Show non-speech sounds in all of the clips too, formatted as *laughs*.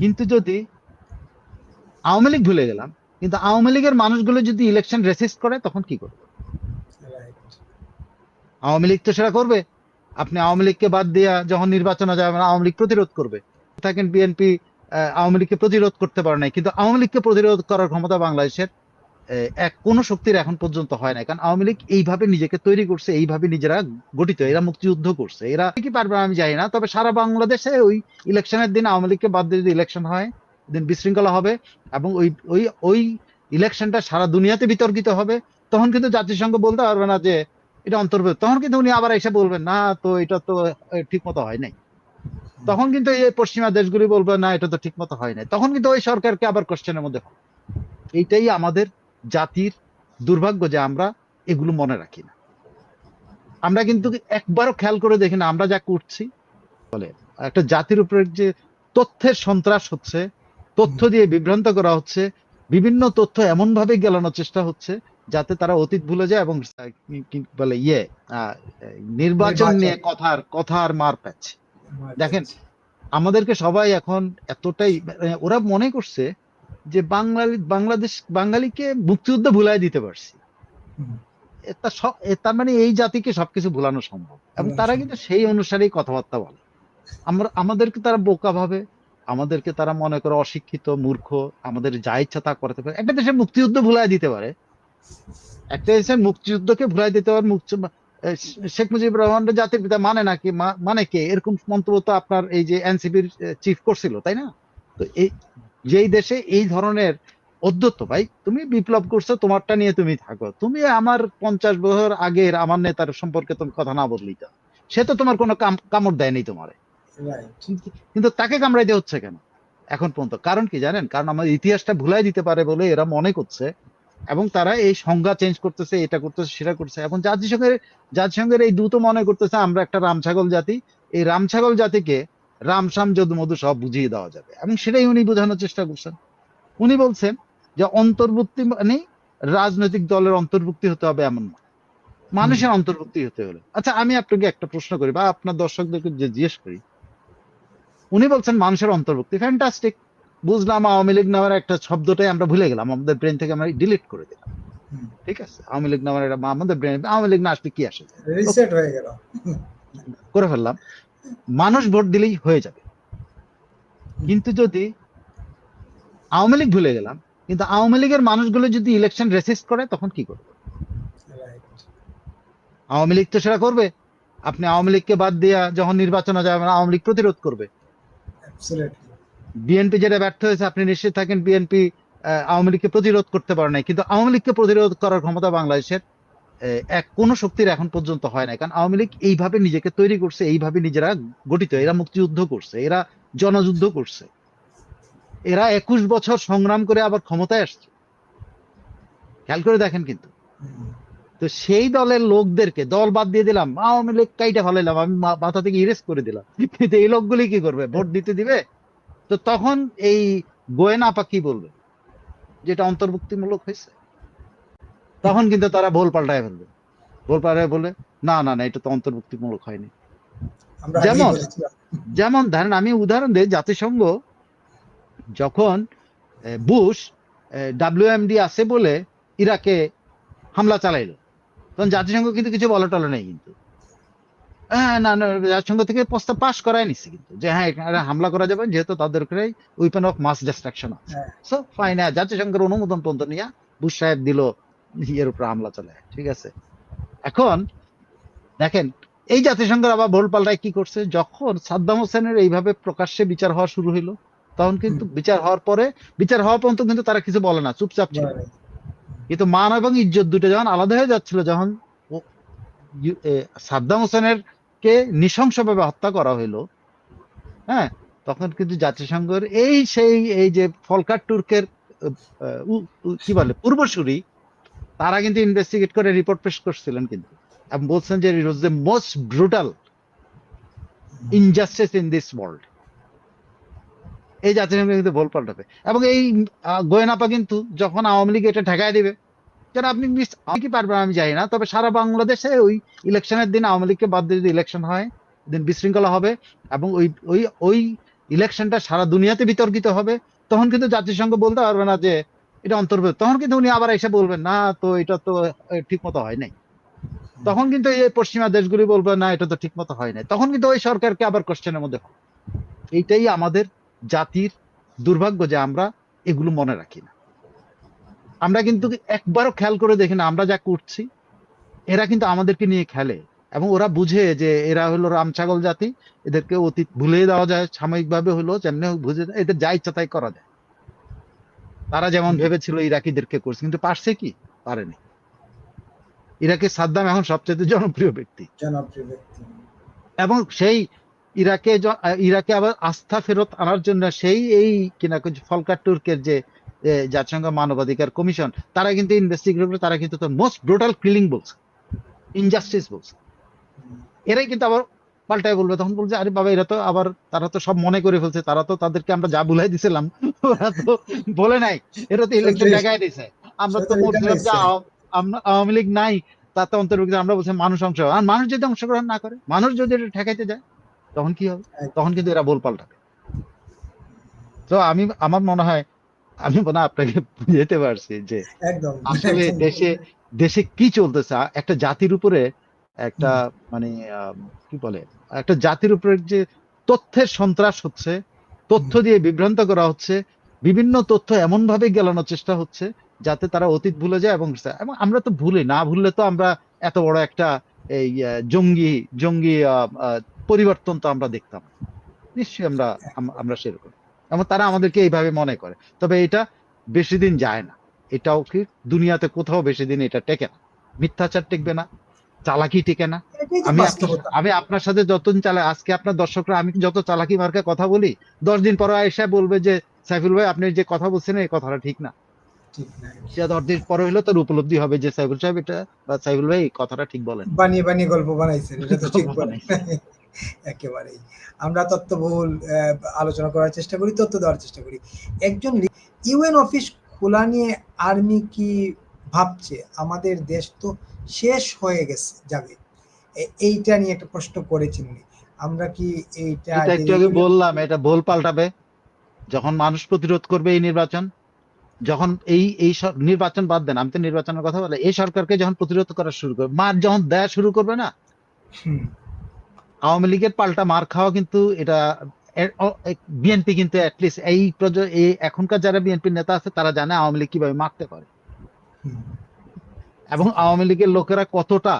কিন্তু যদি আওয়ামী লীগ ভুলে গেলাম কিন্তু আওয়ামী লীগের মানুষগুলো যদি ইলেকশন রেসিস্ট করে তখন কি করবে? আওয়ামী লীগ তো সেটা করবে। আপনি আওয়ামী লীগকে বাদ দিয়ে যখন নির্বাচনে যাবেন আওয়ামী লীগ প্রতিরোধ করবে। থাকেন বিএনপি আওয়ামী লীগকে প্রতিরোধ করতে পারে নাই কিন্তু আওয়ামী লীগকে প্রতিরোধ করার ক্ষমতা বাংলাদেশের এক, কোন শক্তির এখন পর্যন্ত হয় না কারণ আওয়ামী লীগ এইভাবে নিজেকে তৈরি করছে, এইভাবে নিজেরা গঠিত, এরা মুক্তিযুদ্ধ করছে। এরা কি পারবে আমি জানি না, তবে সারা বাংলাদেশে ওই ইলেকশনের দিন আওয়ামী লীগকে বাদ দিয়ে যদি ইলেকশন হয়, দিন বিশৃঙ্খলা হবে এবং ওই ওই ওই ইলেকশনটা সারা দুনিয়াতে বিতর্কিত হবে, তখন কিন্তু জাতিসংঘ বলতে পারবে না যে এটা অন্তর্ভুক্ত। তখন কিন্তু উনি আবার এসে বলবেন, না, তো এটা তো ঠিক মতো হয় নাই। তখন কিন্তু এই পশ্চিমা দেশগুলি বলবে, না, এটা তো ঠিক মতো হয় নাই। তখন কিন্তু ওই সরকারকে আবার কোশ্চেনের মধ্যে। এইটাই আমাদের জাতির দুর্ভাগ্য যে আমরা এগুলো মনে রাখি না। আমরা কিন্তু একবারও খেয়াল করে দেখি না আমরা যা করছি বলে। একটা জাতির উপরে যে তথ্যের সন্ত্রাস হচ্ছে তথ্য দিয়ে বিভ্রান্ত করা হচ্ছে বিভিন্ন তথ্য এমন ভাবে গেলানোর চেষ্টা হচ্ছে যাতে তারা অতীত ভুলে যায় এবং বলে ইয়ে নির্বাচন। নিয়ে কথার কথার মার পাচ্ছে দেখেন আমাদেরকে সবাই এখন এতটাই মানে ওরা মনে করছে যে বাঙালি বাংলাদেশ বাঙালিকে মুক্তিযুদ্ধ ভুলাই দিতে পারছি। তার মানে এই জাতিকে সবকিছু ভুলানো সম্ভব। এবং তারা কিন্তু সেই অনুসারেই কথাবার্তা বলে। আমরা আমাদেরকে তারা বোকা ভাবে আমাদেরকে তারা মনে করে অশিক্ষিত মূর্খ আমাদের যা ইচ্ছা তা করতে পারে। একটা দেশের মুক্তিযুদ্ধ ভুলাই দিতে পারে। একটা দেশের মুক্তিযুদ্ধকে ভুলাই দিতে পারে শেখ মুজিবুর রহমান জাতির পিতা মানে নাকি মানে কে? এরকম মন্তব্য তো আপনার এই যে এনসিপির চিফ করছিল তাই না? তো এই যেই দেশে এই ধরনের অধ্যত্ত ভাই তুমি বিপ্লব করছ তোমারটা নিয়ে তুমি থাকো। তুমি আমার পঞ্চাশ বছর আগের আমার নেতার সম্পর্কে তুমি কথা না বদলিত সে তো তোমার কোনো কামড় দেয়নি তোমারে। কিন্তু তাকে কামড়াইতে হচ্ছে কেন? এখন পর্যন্ত। কারণ কি জানেন? কারণ আমার ইতিহাসটা ভুলাই দিতে পারে বলে এরা মনে করছে এবং তারা এই সংজ্ঞা চেঞ্জ করতেছে এটা করতেছে সেটা করছে এবং জাতিসংঘের জাতিসংঘের এই দ্রুত মনে করতেছে আমরা একটা রামছাগল জাতি। এই রামছাগল জাতিকে রামসাম যদু মধু সব বুঝিয়ে দেওয়া যাবে। এবং সেটাই উনি বোঝানোর চেষ্টা করছেন। উনি বলছেন যে অন্তর্ভুক্তি মানে রাজনৈতিক দলের অন্তর্ভুক্তি হতে হবে এমন না। মানুষের অন্তর্ভুক্তি হতে হলে। আচ্ছা আমি আপনাকে একটা প্রশ্ন করি বা আপনার দর্শকদেরকে যে জিজ্ঞেস করি। উনি বলছেন মানুষের অন্তর্ভুক্তি। ফ্যান্টাস্টিক বুঝলাম আওয়ামী লীগ নামের একটা শব্দটাই আমরা ভুলে গেলাম। আমাদের ব্রেন থেকে আমরা ডিলিট করে দিলাম। ঠিক আছে? আওয়ামী লীগ নামের একটা আমাদের ব্রেন আওয়ামী লীগ না আসলে কি আসে? রিসেট হয়ে গেল। করে ফেললাম। মানুষ ভোট দিলেই হয়ে যাবে। কিন্তু যদি আওয়ামী লীগ ভুলে গেলাম কিন্তু আওয়ামী লীগের মানুষগুলো যদি ইলেকশন রেসিস্ট করে তখন কি করবে? আওয়ামী লীগ তো সেটা করবে। আপনি আওয়ামী লীগকে বাদ দিয়া যখন নির্বাচনে না আওয়ামী লীগ প্রতিরোধ করবে। বিএনপি যেটা ব্যর্থ হয়েছে আপনি নিশ্চিত থাকেন বিএনপি আওয়ামী লীগকে প্রতিরোধ করতে পারে নাই। কিন্তু আওয়ামী লীগকে প্রতিরোধ করার ক্ষমতা বাংলাদেশের এক কোন শক্তির এখন পর্যন্ত হয় না কারণ আওয়ামী লীগ এইভাবে নিজেকে তৈরি করছে, এইভাবে নিজেরা গঠিত। এরা মুক্তিযুদ্ধ করছে, এরা জনযুদ্ধ করছে। এরা একুশ বছর সংগ্রাম করে আবার ক্ষমতায় আসছে। খেয়াল করে দেখেন কিন্তু। তো সেই দলের লোকদেরকে দল বাদ দিয়ে দিলাম, আওয়ামী লীগ কাইটা ফেলাইলাম, আমি মাথা থেকে ইরেজ করে দিলাম। কিন্তু এই লোকগুলি কি করবে? ভোট দিতে দিবে? তো তখন এই গোয়েনা আপা কি বলবে? যেটা অন্তর্ভুক্তিমূলক হয়েছে। তখন কিন্তু তারা ভোল পাল্টায় ফেলবে। ভোল পাল্টায় বলে না না না এটা তো অন্তর্ভুক্তিমূলক হয়নি। যেমন- যেমন ধরেন আমি উদাহরণ দিই জাতিসংঘ যখন বুশ ডাব্লিউএমডি আছে বলে ইরাকে হামলা চালাইলো তখন জাতিসংঘ কিন্তু কিছু বলা টলে নেই কিন্তু। হ্যাঁ না না জাতিসংঘ থেকে প্রস্তাব পাশ করাই নিচ্ছে কিন্তু যে হ্যাঁ এখানে হামলা করা যাবে যেহেতু তাদের উপরে উইপেন অফ মাস ডিস্ট্রাকশন আছে। হ্যাঁ। সো ফাইন জাতিসংঘের অনুমোদন পর্যন্ত নিয়ে বুশ সাহেব দিল ইয়ের উপরে হামলা চলে ঠিক আছে? এখন দেখেন এই জাতিসংঘের আবার ভোল পাল্টায় কি করছে? যখন সাদ্দাম হোসেনের এইভাবে প্রকাশ্যে বিচার হওয়া শুরু হইল তখন কিন্তু বিচার হওয়ার পরে বিচার হওয়া পর্যন্ত কিন্তু তারা কিছু বলে না চুপচাপ ছিল। কিন্তু মান এবং ইজ্জত দুটো যখন আলাদা হয়ে যাচ্ছিল যখন সাদ্দাম হোসেনের কে নৃশংসভাবে হত্যা করা হইল হ্যাঁ তখন কিন্তু জাতিসংঘের এই সেই এই যে ফলকার তুর্কের কি বলে পূর্বসূরি তারা কিন্তু ইনভেস্টিগেট করে রিপোর্ট পেশ করছিলেন কিন্তু। এবং বলছেন যে it was the most brutal injustice in this world এই জাতিসংঘ কিন্তু ভোল পাল্টাবে। এবং এই গোয়েনাপা কিন্তু যখন আওয়ামী লীগ এটা ঠেকায় দিবে যেন আপনি মিস, আপনি কি পারবেন আমি জানি না, তবে সারা বাংলাদেশে ওই ইলেকশনের দিন আওয়ামী লীগকে বাদ দিয়ে যদি ইলেকশন হয়, দিন বিশৃঙ্খলা হবে এবং ওই ওই ওই ইলেকশনটা সারা দুনিয়াতে বিতর্কিত হবে, তখন কিন্তু জাতিসংঘ বলতে পারবে না যে এটা অন্তর্ভুক্ত। তখন কিন্তু উনি আবার এসে বলবেন না তো এটা তো ঠিক মতো হয় নাই। তখন কিন্তু এই পশ্চিমা দেশগুলি বলবে না এটা তো ঠিক মতো হয় নাই। তখন কিন্তু ওই সরকারকে আবার কোশ্চেনের মধ্যে এইটাই আমাদের জাতির দুর্ভাগ্য যে আমরা এগুলো মনে রাখি না। আমরা কিন্তু একবারও খেয়াল করে দেখি না আমরা যা করছি এরা কিন্তু আমাদেরকে নিয়ে খেলে এবং ওরা বুঝে যে এরা হলো রাম ছাগল জাতি এদেরকে অতীত ভুলে দেওয়া যায় সাময়িকভাবে হলো যেমনি বুঝে এদের যা ইচ্ছা তাই করা যায়। তারা যেমন ভেবেছিল ইরাকিদেরকে করছে কিন্তু পারছে কি? পারেনি। ইরাকে সাদ্দাম এখন সবচেয়ে জনপ্রিয় ব্যক্তি। জনপ্রিয় ব্যক্তি। এবং সেই ইরাকে ইরাকে আবার আস্থা ফেরত আনার জন্য সেই এই কিনা ফলকার তুর্কের যে জাতিসংঘ মানবাধিকার কমিশন তারা কিন্তু ইনভেস্টিগেট করে তারা কিন্তু মোস্ট ব্রুটাল কিলিং বলছে। ইনজাস্টিস বলছে। এরাই কিন্তু আবার পাল্টায় বলবে তখন বলছে আরে বাবা এরা তো আবার তারা তো সব মনে করে ফেলছে তারা তো তাদেরকে আমরা যা বুলাই দিছিলাম *laughs* ওরা তো বলে নাই এরা তো ইলেকশন দেখায় দিছে। আমরা তো বলছিলাম যে আওয়ামী লীগ নাই তাতে অন্তর্ভুক্ত আমরা বলছি মানুষ অংশ। আর মানুষ যদি অংশগ্রহণ না করে মানুষ যদি এটা ঠেকাইতে যায় তখন কি হবে? তখন কিন্তু এরা বল পাল্টাবে। তো আমি আমার মনে হয় আমি মনে হয় আপনাকে যেতে পারছি যে আসলে দেশে দেশে কি চলতেছে একটা জাতির উপরে একটা মানে কি বলে একটা জাতির উপরে যে তথ্যের সন্ত্রাস হচ্ছে তথ্য দিয়ে বিভ্রান্ত করা হচ্ছে বিভিন্ন তথ্য এমন ভাবে গেলানোর চেষ্টা হচ্ছে যাতে তারা অতীত ভুলে যায় এবং এবং আমরা তো ভুলি না ভুললে তো আমরা এত বড় একটা এই জঙ্গি জঙ্গি পরিবর্তন তো আমরা দেখতাম। নিশ্চয়ই আমরা আমরা সেরকম। এবং তারা আমাদেরকে এইভাবে মনে করে। তবে এটা বেশি দিন যায় না। এটাও কি দুনিয়াতে কোথাও বেশি দিন এটা টেকে না। মিথ্যাচার টেকবে না। চালাকি টেকে না। আমি আমি আপনার সাথে যতদিন চালা আজকে আপনার দর্শকরা আমি যত চালাকি মার্কে কথা বলি দশ দিন পরে এসে বলবে যে সাইফুল ভাই আপনি যে কথা বলছেন এই কথাটা ঠিক না। ঠিক না। দশ দিন পরে হইলেও তার উপলব্ধি হবে যে সাইফুল সাহেব এটা বা সাইফুল ভাই কথাটা ঠিক বলেন। বানিয়ে বানিয়ে গল্প বানাইছেন এটা তো *laughs* ঠিক গল্প বলে *laughs* একেবারেই। আমরা তত্ত্ববহুল আলোচনা করার চেষ্টা করি তথ্য দেওয়ার চেষ্টা করি। একজন ইউএন অফিস খোলা নিয়ে আর্মি কি ভাবছে? আমাদের দেশ তো শেষ হয়ে গেছে যাবে। এইটা নিয়ে একটা প্রশ্ন করেছেন উনি। আমরা কি এইটা এটা একটু আগে বললাম এটা ভুল পাল্টাবে। যখন মানুষ প্রতিরোধ করবে এই নির্বাচন যখন এই এই নির্বাচন বাদ দেন আমি তো নির্বাচনের কথা বলে এই সরকারকে যখন প্রতিরোধ করা শুরু করবে মার যখন দেয়া শুরু করবে না? আওয়ামী লীগের পাল্টা মার খাওয়া কিন্তু এটা বিএনপি কিন্তু অ্যাটলিস্ট এই এখনকার যারা বিএনপি নেতা আছে তারা জানে আওয়ামী লীগ কীভাবে মারতে পারে। এবং আওয়ামী লীগের লোকেরা কতটা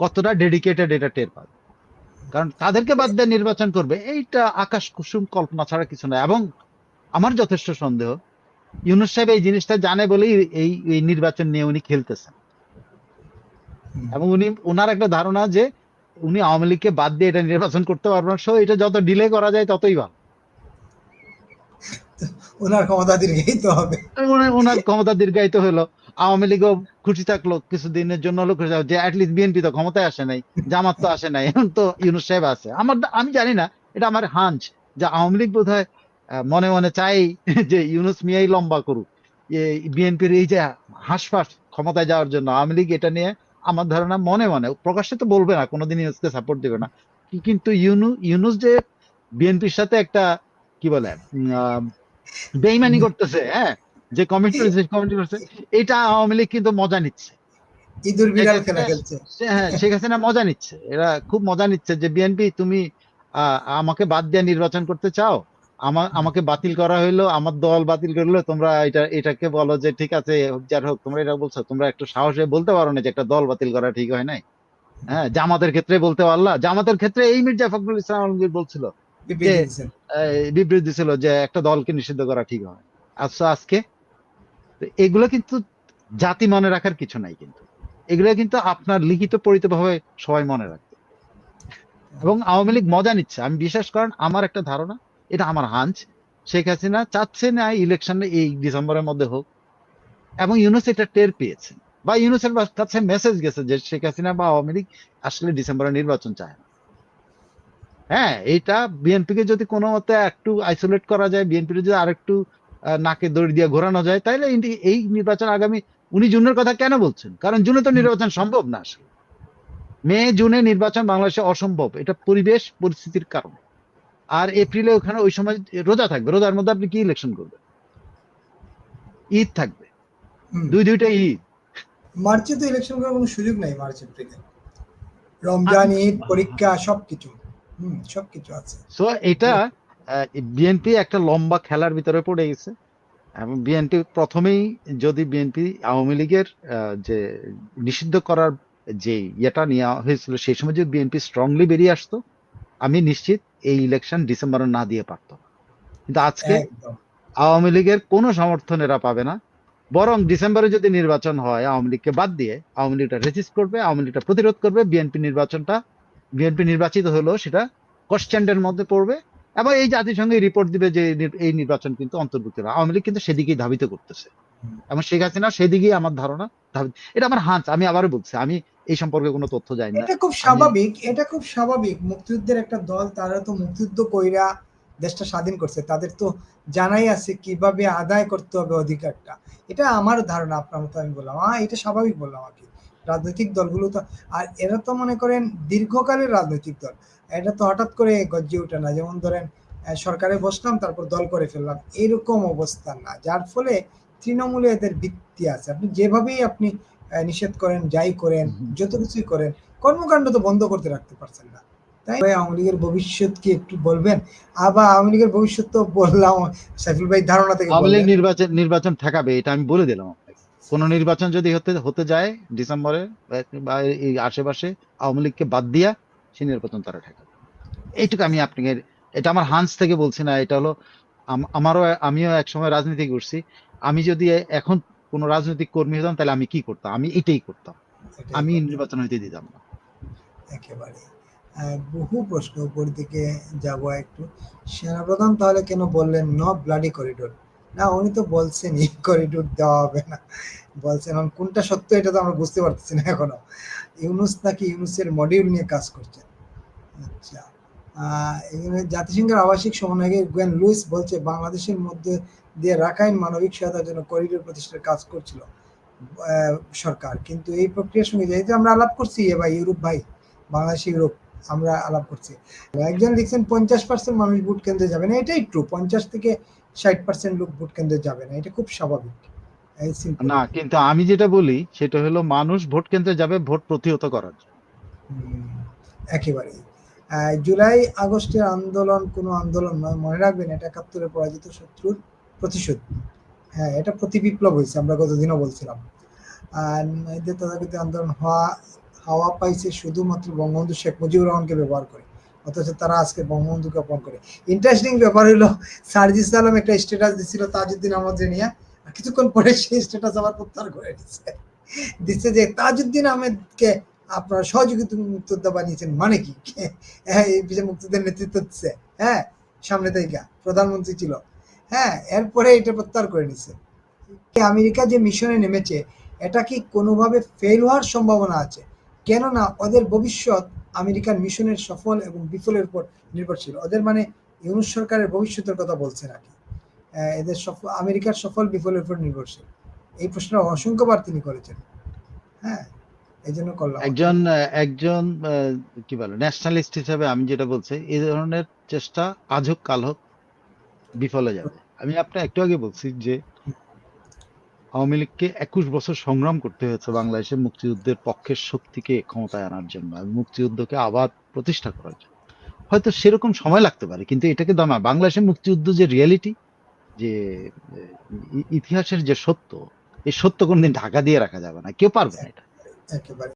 কতটা ডেডিকেটেড এটা টের পাবে। কারণ তাদেরকে বাদ দিয়ে নির্বাচন করবে এইটা আকাশ কুসুম কল্পনা ছাড়া কিছু না। এবং আমার যথেষ্ট সন্দেহ ইউনুস সাহেব এই জিনিসটা জানে বলেই এই এই নির্বাচন নিয়ে উনি খেলতেছেন। এবং উনি ওনার একটা ধারণা যে উনি আওয়ামী লীগকে বাদ দিয়ে এটা নির্বাচন করতে পারবেন না। সো এটা যত ডিলে করা যায় ততই ভালো। ওনার ক্ষমতা দীর্ঘায়িত হবে। ওনার ক্ষমতা দীর্ঘায়িত হলো। আওয়ামী লীগও খুশি থাকল কিছুদিনের জন্য হলো খুশি থাকল, যে অ্যাটলিস্ট বিএনপি তো ক্ষমতায় আসে নাই, জামাত তো আসে নাই, এখন তো ইউনুস সাহেব আছে। আমার আমি জানি না, এটা আমার হাঞ্চ যে আওয়ামী লীগ বোধ মনে মনে চাই *laughs* যে ইউনুস মিয়াই লম্বা করুক। বিএনপির এই যে হাসফাস ক্ষমতায় যাওয়ার জন্য আওয়ামী লীগ এটা নিয়ে আমার ধারণা মনে মনে, প্রকাশ্যে তো বলবে না, কোনোদিন ইউনুসকে সাপোর্ট দেবে না। কিন্তু ইউনু ইউনুস যে বিএনপির সাথে একটা, কি বলে বেইমানি করতেছে হ্যাঁ যে কমিটি করছে এটা আওয়ামী লীগ কিন্তু মজা নিচ্ছে। ইঁদুর বিড়াল খেলা খেলছে। হ্যাঁ শেখ হাসিনা মজা নিচ্ছে। এরা খুব মজা নিচ্ছে যে বিএনপি তুমি আমাকে বাদ দিয়ে নির্বাচন করতে চাও? আমার আমাকে বাতিল করা হইল আমার দল বাতিল করল তোমরা এটা এটাকে বলো যে ঠিক আছে যার হোক তোমরা এটা বলছো। তোমরা একটু সাহসে বলতে পারো না যে একটা দল বাতিল করা ঠিক হয় নাই। হ্যাঁ জামাতের ক্ষেত্রে বলতে পারলা। জামাতের ক্ষেত্রে এই মির্জা ফখরুল ইসলাম আলমগীর বলছিল বিবৃতি ছিল যে একটা দলকে নিষিদ্ধ করা ঠিক হয় আচ্ছা আজকে তো এগুলো কিন্তু জাতি মনে রাখার কিছু নাই কিন্তু। এগুলো কিন্তু আপনার লিখিত পরিত ভাবে সবাই মনে রাখবে। এবং আওয়ামী লীগ মজা নিচ্ছে। আমি বিশ্বাস করেন আমার একটা ধারণা এটা আমার হাঞ্চ। শেখ হাসিনা চাচ্ছে না ইলেকশনে এই ডিসেম্বরের মধ্যে হোক। এবং ইউনুস এটা টের পেয়েছে। বা ইউনুসের কাছে মেসেজ গেছে যে শেখ হাসিনা বা আওয়ামী লীগ আসলে ডিসেম্বরে নির্বাচন চায় না। হ্যাঁ এটা বিএনপিকে যদি কোনো মতে একটু আইসোলেট করা যায় বিএনপি যদি আরেকটু আহ, নাকে দড়ি দিয়ে ঘোরানো যায় ইন্ডি- এই নির্বাচন আগামী উনি জুনের কথা কেন বলছেন? কারণ জুনে তো নির্বাচন সম্ভব না আসলে। মে জুনে নির্বাচন বাংলাদেশে অসম্ভব। এটা পরিবেশ পরিস্থিতির কারণে। আর এপ্রিলে ওখানে ওই সময় রোজা থাকবে। রোজার মধ্যে আপনি কি ইলেকশন করবেন? ঈদ থাকবে। দুই দুইটা ঈদ। মার্চে তো ইলেকশন করার কোনো সুযোগ নাই মার্চ এপ্রিলে রমজান ঈদ পরীক্ষা সবকিছু। হুম সবকিছু আছে। সো এটা বিএনপি একটা লম্বা খেলার ভিতরে পড়ে গেছে। এবং বিএনপি প্রথমেই যদি বিএনপি আওয়ামী লীগের যে নিষিদ্ধ করার যে ইয়েটা নেওয়া হয়েছিল সেই সময় যদি বিএনপি স্ট্রংলি বেরিয়ে আসতো আমি নিশ্চিত এই ইলেকশন ডিসেম্বরে না দিয়ে পারতো। কিন্তু আজকে আওয়ামী লীগের কোনো সমর্থন এরা পাবে না। বরং ডিসেম্বরে যদি নির্বাচন হয় আওয়ামী লীগকে বাদ দিয়ে আওয়ামী লীগটা রেজিস্ট করবে আওয়ামী লীগটা প্রতিরোধ করবে বিএনপি নির্বাচনটা বিএনপি নির্বাচিত হলেও সেটা কোশ্চেন্ডের মধ্যে পড়বে। এবং এই জাতিসংঘে রিপোর্ট দিবে যে এই নির্বাচন কিন্তু অন্তর্ভুক্ত। আওয়ামী লীগ কিন্তু সেদিকেই ধাবিত করতেছে। এবং শেখ হাসিনা সেদিকেই আমার ধারণা ধাবিত। এটা আমার হাঁচ আমি আবারও বলছি আমি এই সম্পর্কে কোনো তথ্য জানি না এটা খুব স্বাভাবিক এটা খুব স্বাভাবিক। মুক্তিযুদ্ধের একটা দল তারা তো মুক্তিযুদ্ধ কইরা দেশটা স্বাধীন করছে। তাদের তো জানাই আছে কীভাবে আদায় করতে হবে অধিকারটা। এটা আমার ধারণা আপনার মতো আমি বললাম। হ্যাঁ এটা স্বাভাবিক বললাম আর কি রাজনৈতিক দলগুলো তো আর এরা তো মনে করেন দীর্ঘকালের রাজনৈতিক দল। এটা তো হঠাৎ করে গজ্জে ওঠে না। যেমন ধরেন সরকারে বসলাম তারপর দল করে ফেললাম। এরকম অবস্থা না। যার ফলে তৃণমূলে এদের ভিত্তি আছে। আপনি যেভাবেই আপনি নিষেধ করেন যাই করেন যত কিছুই করেন কর্মকাণ্ড তো বন্ধ করতে রাখতে পারছেন না। তাই আওয়ামী লীগের ভবিষ্যৎ কি একটু বলবেন? আবার আওয়ামী লীগের ভবিষ্যৎ তো বললাম সাইফুল ভাই ধারণা থেকে আওয়ামী লীগ নির্বাচন নির্বাচন ঠেকাবে এটা আমি বলে দিলাম আপনাকে। কোন নির্বাচন যদি হতে হতে যায় ডিসেম্বরে বা এই আশেপাশে আওয়ামী লীগকে বাদ দিয়া সে নির্বাচন তারা ঠেকাবে। এইটুকু আমি আপনাকে এটা আমার হান্স থেকে বলছি না এটা হলো আমারও আমিও একসময় রাজনীতি করছি আমি যদি এখন কোন রাজনৈতিক কর্মী হতাম তাহলে আমি কি করতাম? আমি এটাই করতাম। আমি নির্বাচন হইতে দিতাম না। একেবারে। বহু প্রশ্ন উপর দিকে যাব একটু। সেনাপ্রধান তাহলে কেন বললেন ন ব্লাডি করিডোর না উনি তো বলছেনই *laughs* করিডোর দেওয়া হবে না। বলছেন কোনটা সত্য এটা তো আমরা বুঝতে পারতেছি না এখনও। ইউনুস নাকি ইউনুসের মডিউল নিয়ে কাজ করছেন আচ্ছা জাতিসংঘের আবাসিক সমন্বয়ক গোয়েন লুইস বলছে, বাংলাদেশের মধ্যে দিয়ে রাখাইন মানবিক সহায়তার জন্য করিডোর প্রতিষ্ঠার কাজ করছিল সরকার। কিন্তু এই প্রক্রিয়ার সঙ্গে যেহেতু আমরা আলাপ করছি, এ ভাই, ইউরোপ ভাই, বাংলাদেশ, ইউরোপ, আমরা আলাপ করছি। একজন লিখছেন, পঞ্চাশ পার্সেন্ট মানুষ ভোট কেন্দ্রে যাবে না, এটাই ট্রু পঞ্চাশ থেকে ষাট পার্সেন্ট লোক ভোট কেন্দ্রে যাবে না, এটা খুব স্বাভাবিক। না কিন্তু আমি যেটা বলি সেটা হলো মানুষ ভোট কেন্দ্রে যাবে ভোট প্রতিহত করার আহ, জুলাই আগস্টের আন্দোলন কোনো আন্দোলন নয় মনে রাখবেন এটা একাত্তরে পরাজিত শত্রুর প্রতিশোধ। হ্যাঁ এটা প্রতি বিপ্লব হয়েছে আমরা গতদিনও বলছিলাম। আর এদের তথাকথিত আন্দোলন হওয়া হাওয়া পাইছে শুধুমাত্র বঙ্গবন্ধু শেখ মুজিবুর রহমানকে ব্যবহার করে অথচ তারা আজকে বঙ্গবন্ধুকে অপমান করে। ইন্টারেস্টিং ব্যাপার হলো সার্জিস আলম একটা স্ট্যাটাস দিছিল তাজউদ্দিন আহমদ নিয়ে। কিছুক্ষণ পরে সেই স্ট্যাটাস আবার প্রত্যাহার করে দিচ্ছে দিচ্ছে যে তাজউদ্দিন আহমেদকে আপনারা সহযোগিতা মুক্তিযোদ্ধা বানিয়েছেন মানে কি? হ্যাঁ এই মুক্তিদের নেতৃত্ব দিচ্ছে। হ্যাঁ সামনে থেকে প্রধানমন্ত্রী ছিল। হ্যাঁ এরপরে এটা প্রত্যাহার করে নিচ্ছে আমেরিকা যে মিশনে নেমেছে, এটা কি কোনোভাবে ফেল হওয়ার সম্ভাবনা আছে? কেননা ওদের ভবিষ্যৎ আমেরিকান মিশনের সফল এবং বিফলের উপর নির্ভরশীল। ওদের মানে ইউনুস সরকারের ভবিষ্যতের কথা বলছে নাকি? এদের সফল, আমেরিকার সফল বিফলের উপর নির্ভরশীল। এই প্রশ্ন অসংখ্যবার তিনি করেছেন। হ্যাঁ এই জন্য করলাম। একজন একজন কি বলে ন্যাশনালিস্ট হিসেবে আমি যেটা বলছি এই ধরনের চেষ্টা আজ হোক, কাল হোক, বিফলে যাবে। আমি আপনার একটু আগে বলছি যে, আওয়ামী লীগকে একুশ বছর সংগ্রাম করতে হয়েছে বাংলাদেশের মুক্তিযুদ্ধের পক্ষের শক্তিকে ক্ষমতায় আনার জন্য মুক্তিযুদ্ধকে আবার প্রতিষ্ঠা করার জন্য। হয়তো সেরকম সময় লাগতে পারে, কিন্তু এটাকে দামা, বাংলাদেশের মুক্তিযুদ্ধ যে রিয়েলিটি যে ইতিহাসের যে সত্য, এই সত্য কোনদিন ঢাকা দিয়ে রাখা যাবে না। কেউ পারবে না। এটা